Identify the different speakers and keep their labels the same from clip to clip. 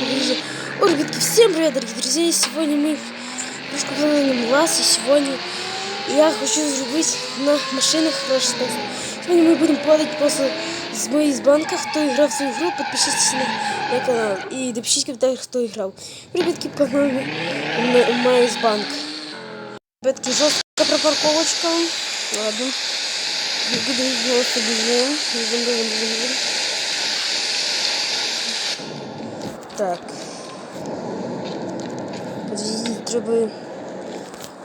Speaker 1: О, ребятки, всем привет, дорогие друзья! Сегодня мы немножко планируем вас, и сегодня я хочу зробити на машинах Rush. Сегодня мы будем падать просто з моей из банка. Кто играл в свою игру, подпишитесь на мой канал. И напишите в кто играл. Ребятки, на мой из банк. Ребятки, жесткая пропарковочка. Ладно. Буду просто бежим. Бежим, бежим, бежим, бежим. Так. Треба...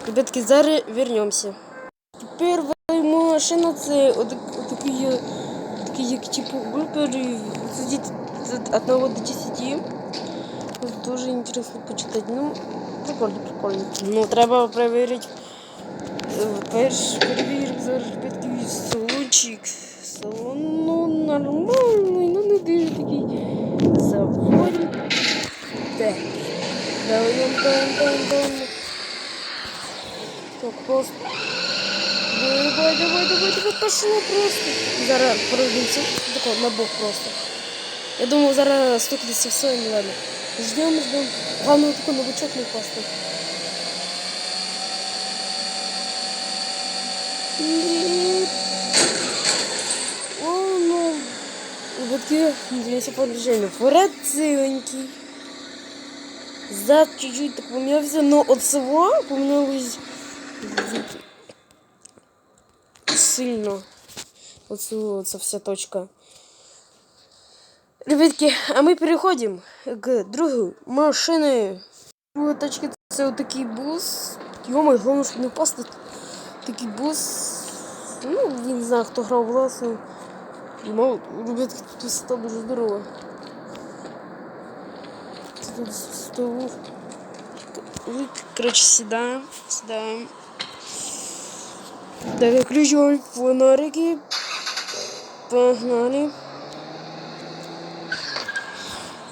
Speaker 1: Ребятки, зараз вернемся. Моя машина це отак- отакий, е, як типу групери сидить від 1 до 10. Дуже інтересно почитати. Ну, прикольно, прикольно. Ну, треба перевірити. Е, Перш перевірив зараз ребятки салончик. Салон ну, нормальний, Даем, даем, даем. Так, просто. Давай, давай, давай, давай, пошло просто. Зараз пройдемся. Тако, на бок просто. Я думал, зараз стукнется все, не ладно. Ждем, ждем. Главное, такой новичок не упасть. И- О, ну. Ребятки, надеюсь, по движению. Вперед целенький. Зад чуть-чуть так поменялся, но от всего поменялось сильно. Вот це вся точка. Ребятки, а ми переходимо к другій машині. Друга точка це отакий бус. Йома, головне, щоб не впасти. Такий бус. Ну, не знаю, хто грав власне. Ну, ребятки, тут висота дуже здорова. Тут столу. Короче, сюда, сюда. Так, включаем фонарики. Погнали.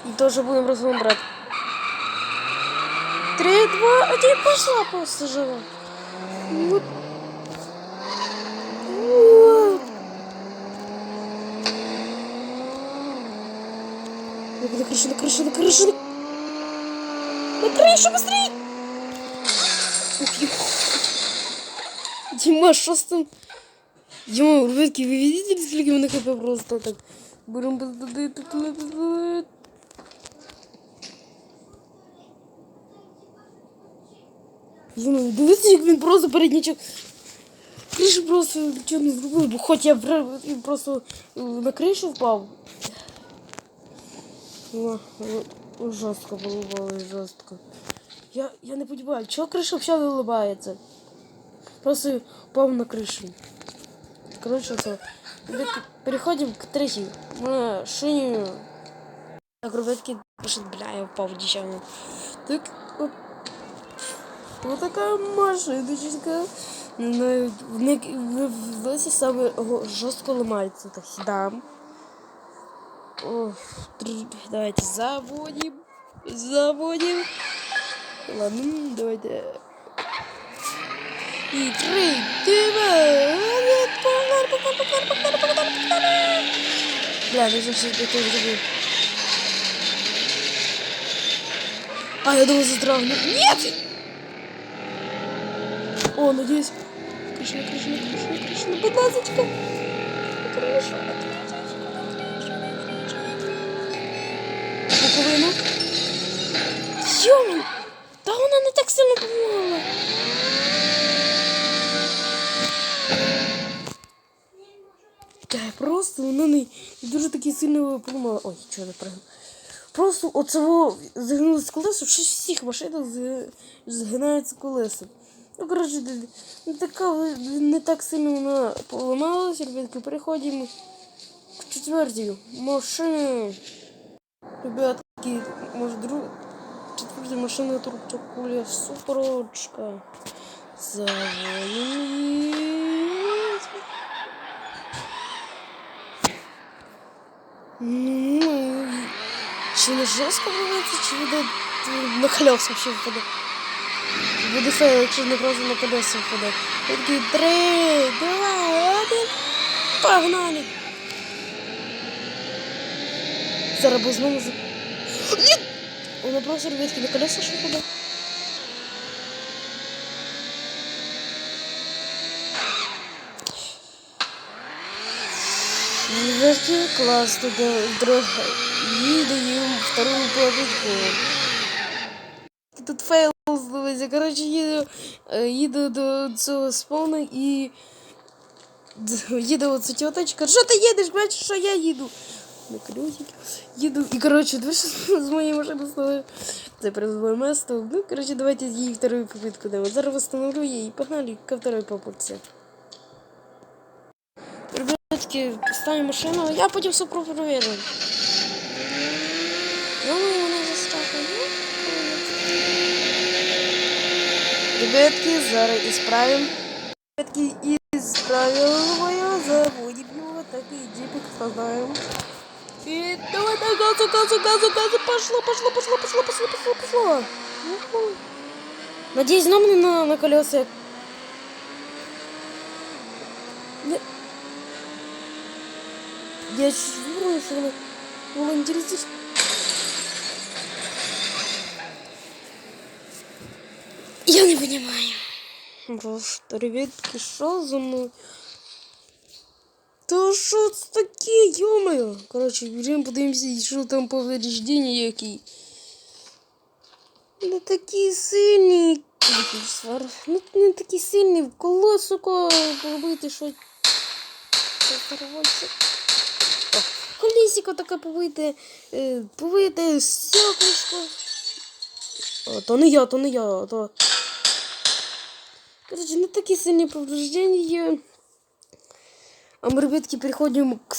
Speaker 1: И тоже будем разум брать. Три, два, один, пошла просто жива. Вот. Вот. На на крышу, на крышу, на крышу, на... На крышу, быстрей! Ух, ё. Дима, что с там? Дима, ребятки, вы видите, сколько у меня хп просто так? Берем без Дима, дивіться, як він просто переднічок. Кришу просто нічого не зробив, бо хоч я вра- він просто е, на кришу впав. О, о, Жорстко було, жорстко. Я, я не понимаю, чого криша взагалі вилибається? Просто упал на крышу. Короче, это... Ребятки, переходим к третьей машине. Так, ребятки, пишет, бля, я упал в дичавну. Так, вот, вот такая машиночка. В, не- в, лесі саме жорстко ламається. Так, сідам. Оф, давайте заводим. Заводим. Ладно, давайте. И три, два, Бля, нужно сейчас готов забыл. А, я думал, затравлю. Нет! О, надеюсь. Крыша, крыша, крыша, крыша, крыша, крышина. Пятнадцатка. Крыша, Буковину. Йоми! Та вона не так сильно помогла. Та просто вона не дуже таки сильно поламала. Ой, чого не пригнув. Просто оцього згинулося колесо, що всіх машинах зги- згинається колесо. Ну, коротше, не така не так сильно вона поламалася, ребятки, переходимо к четвертій машині. Ребятки, може друг... Четвертая машина трубча куля супрочка. Її. Ну, чи не жорстко виводиться, чи буде на колеса вообще впаде? Буде фейл, якщо не просто на колеса впаде. Я такий, три, два, один, погнали! Зараз би знову Ні! Вона просто ребятки на колеса що куди? Ребятки, класс, туда вдруг їду їм вторую попытку. Тут фейл зливається. Коротше, їду, е, їду до цього спавну і їде оця тіточка. Що ти їдеш? Бачиш, що я їду? На колесики. Їду. І, коротше, дивишся з моєї машини стало. Це призвело место. Ну, коротше, давайте їй вторую попытку дамо. Зараз восстановлю її і погнали ко второй попытці. Ребятки, ставим машину, я потім все проверю. Ну. Ребятки, зараз ісправим. Ребятки, исправил заводим его, так и джипик создаем. И давай, давай, газу, газу, газу, газу, пошло, пошло, пошло, пошло, пошло, пошло, пошло. Уху. Надеюсь, нам на, на колеса. Я, я выбрала, что она волонтеризирует. Я не понимаю. Просто, ребятки, що за мною? Та що це таке, йомаю? Коротше, біжимо подивимося, що там повреждення які. Не такі сильні. Ну, не такі сильні. В колосико побити, що... Що порваться. О, Колесико таке побити. Е, побити стеклышко. О, то не я, то не я, то... Короче, не такі сильні повреждення. А ми, ребятки, переходимо к.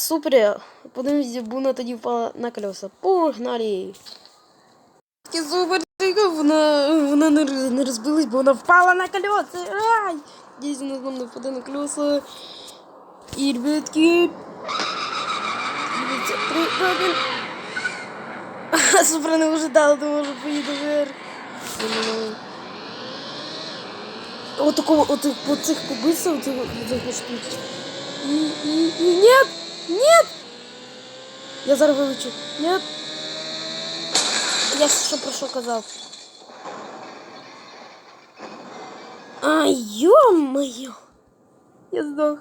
Speaker 1: Подивимося, бо вона тоді впала на колеса. Погнали! Супер, вона, вона не, не розбилась, бо вона впала на колеса. Ай! Десь вона нам не впаде на колеса. І, ребятки... Дивіться, три, два, один. А, Супер не ожидала, думала, що поїде вверх. Ну, Вот такого, вот, вот цих побився, вот цих, вот цих штук. И, и, и, нет! Нет! Я зараз вилечу. Нет! Я ж що про що казав? А, ё-моё! Я здох.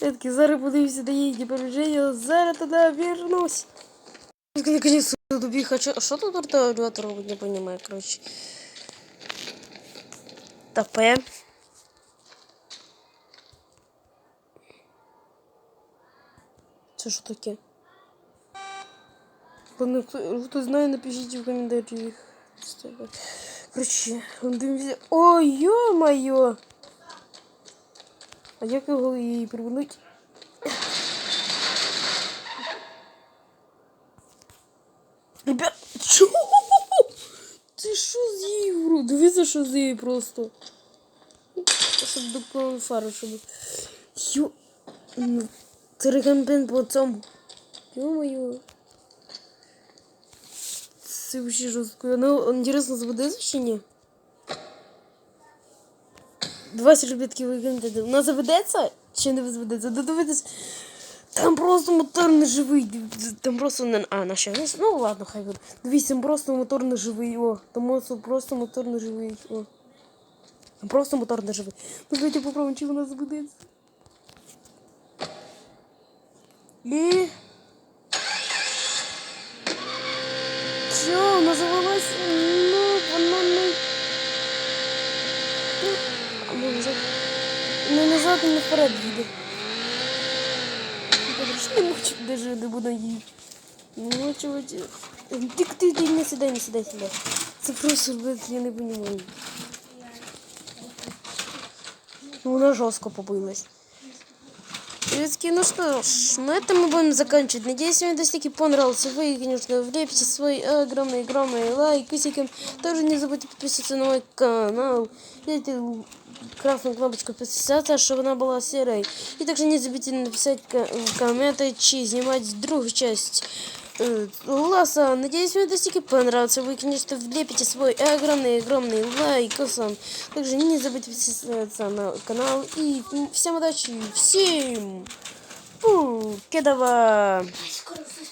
Speaker 1: Я таки зараз подивився до її попередження, зараз тоді вернусь. Наконец-то добіг. А що- що тут вертольот робить, не понимаю, короче. ТП. Це що таке? Ладно, хто, хто знає, напишіть в коментарях. Короче, дивимося. Ой, ё-моё! А як його її привернуть? Ребят, чо? Ти що з її вру? Дивіться, що з її просто. Щоб до фару, щоб. Йо. Ну, рекомпен по цьому. Ё-моё. Це вообще жорстко. Ну, інтересно, заведеться чи ні? Давайте, ребятки, викиньте. У нас заведеться? Чи не заведеться? Да дивитесь. Там просто мотор не живий. Там просто. А, на ще. Ну ладно, хай буде. Дивіться, там просто мотор не живий. О, там просто мотор не живий. О. Там просто мотор не живий. Ну давайте попробуємо, чи вона заведеться. І... Що, вона завелась? Ну, вона не... Ну, назад? Не назад, і не вперед їде. Подожди, не хочу, даже не буду її. Ну, чого ти? Ти, ти, ти, не сідай, не сідай, сідай. Це просто, блядь, я не розумію. Ну, вона жорстко побилась. Ребятки, ну что ж, на этом мы будем заканчивать. Надеюсь, вам видосики понравился. Вы, конечно, влепите свой огромный-огромный лайкусиком. Также не забудьте подписаться на мой канал. Дайте красную кнопочку подписаться, чтобы она была серой. И также не забудьте написать ко- в комменты, чи снимать другую часть э, Ласа. Надеюсь, вам видосики понравятся. Вы, конечно, влепите свой огромный-огромный лайкосом. Также не забудьте подписаться на канал. И всем удачи, всем покедова!
Speaker 2: Скоро все